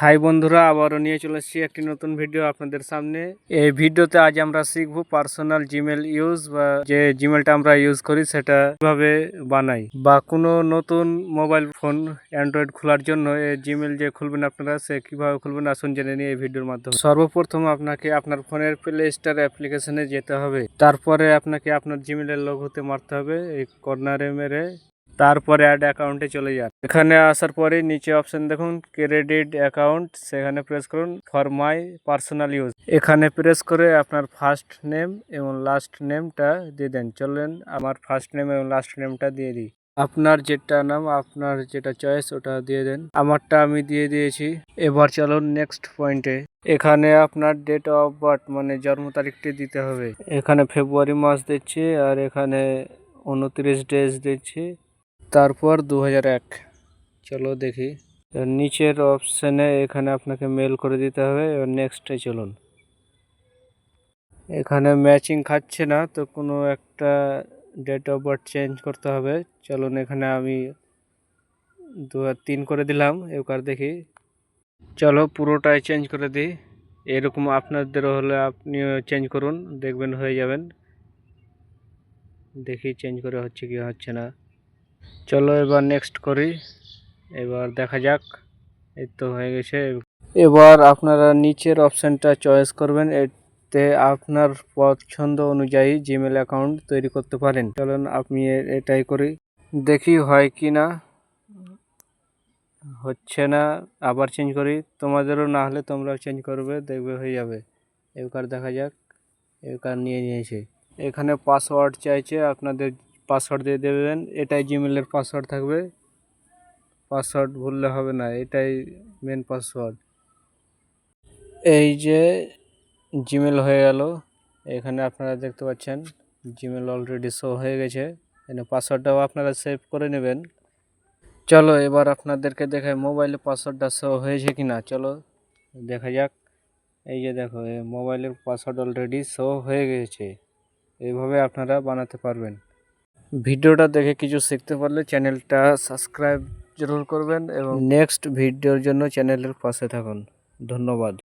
High বন্ধুরা, আবারও নিয়ে চলে এসেছি একটি নতুন ভিডিও আপনাদের সামনে। এই ভিডিওতে আজ আমরা শিখব পার্সোনাল জিমেল ইউজ বা যে জিমেলটা আমরা ইউজ করি, সেটা কীভাবে বানাই বা কোনো নতুন মোবাইল ফোন অ্যান্ড্রয়েড খোলার জন্য এই জিমেল যে খুলবেন আপনারা, সে কীভাবে খুলবেন আসুন জেনে নিয়ে এই ভিডিওর মাধ্যমে। সর্বপ্রথম আপনাকে আপনার ফোনের প্লে স্টোর অ্যাপ্লিকেশনে যেতে হবে। তারপরে আপনাকে আপনার জিমেলের লোগোতে মারতে হবে, এই কর্নারে মেরে তারপরে অ্যাড অ্যাকাউন্টে চলে যান। এখানে আসার পরে নিচে অপশন দেখুন ক্রেডিট অ্যাকাউন্ট সেখানে প্রেস করুন ফর মাই পার্সোনাল ইউজ এখানে প্রেস করে আপনার ফার্স্ট নেম এবং লাস্ট নেমটা দিয়ে দেন। চলেন, আমার ফার্স্ট নেম এবং লাস্ট নেমটা দিয়ে দিই। আপনার যেটা নাম, আপনার যেটা চয়েস ওটা দিয়ে দেন। আমারটা আমি দিয়ে দিয়েছি। এবার চলুন নেক্সট পয়েন্টে এখানে আপনার ডেট অফ বার্থ মানে জন্ম তারিখটি দিতে হবে। এখানে ফেব্রুয়ারি মাস দিচ্ছি, আর এখানে উনত্রিশ ডেজ দিচ্ছি। তারপর দু এক। চলো দেখি। নিচের অপশানে এখানে আপনাকে মেল করে দিতে হবে, এবার নেক্সটে চলুন। এখানে ম্যাচিং খাচ্ছে না, তো কোনো একটা ডেট অফ বার্থ চেঞ্জ করতে হবে। চলুন এখানে আমি দু তিন করে দিলাম, এবার দেখি। চলো পুরোটাই চেঞ্জ করে দিই। এরকম আপনাদেরও হলে আপনিও চেঞ্জ করুন, দেখবেন হয়ে যাবেন। দেখি চেঞ্জ করে হচ্ছে কি হচ্ছে না। চলো এবার নেক্সট করি। এবার দেখা যাক। এই তো হয়ে গেছে। এবার আপনারা নিচের অপশানটা চয়েস করবেন। এতে আপনার পছন্দ অনুযায়ী জিমেল অ্যাকাউন্ট তৈরি করতে পারেন। চলুন আপনি এটাই করি। দেখি হয় কি না। হচ্ছে না। আবার চেঞ্জ করি। তোমাদেরও না হলে তোমরাও চেঞ্জ করবে। দেখবে হয়ে যাবে। এবার দেখা যাক। এবার নিয়ে নিয়েছে। এখানে পাসওয়ার্ড চাইছে আপনাদের পাসওয়ার্ড দিয়ে দেবেন, এটাই জিমেলের পাসওয়ার্ড থাকবে। পাসওয়ার্ড ভুললে হবে না, এটাই মেন পাসওয়ার্ড এই যে জিমেল হয়ে গেল, এখানে আপনারা দেখতে পাচ্ছেন জিমেল অলরেডি শো হয়ে গেছে। এখানে পাসওয়ার্ডটাও আপনারা সেভ করে নেবেন। চলো এবার আপনাদেরকে দেখাই মোবাইলে পাসওয়ার্ডটা শো হয়েছে কি না চলো দেখা যাক। এই যে দেখো মোবাইলের পাসওয়ার্ড অলরেডি শো হয়ে গেছে। এইভাবে আপনারা বানাতে পারবেন। ভিডিওটা দেখে কিছু শিখতে পারলে চ্যানেলটা সাবস্ক্রাইব জরুর করবেন এবং নেক্সট ভিডিওর জন্য চ্যানেলের পাশে থাকুন। ধন্যবাদ।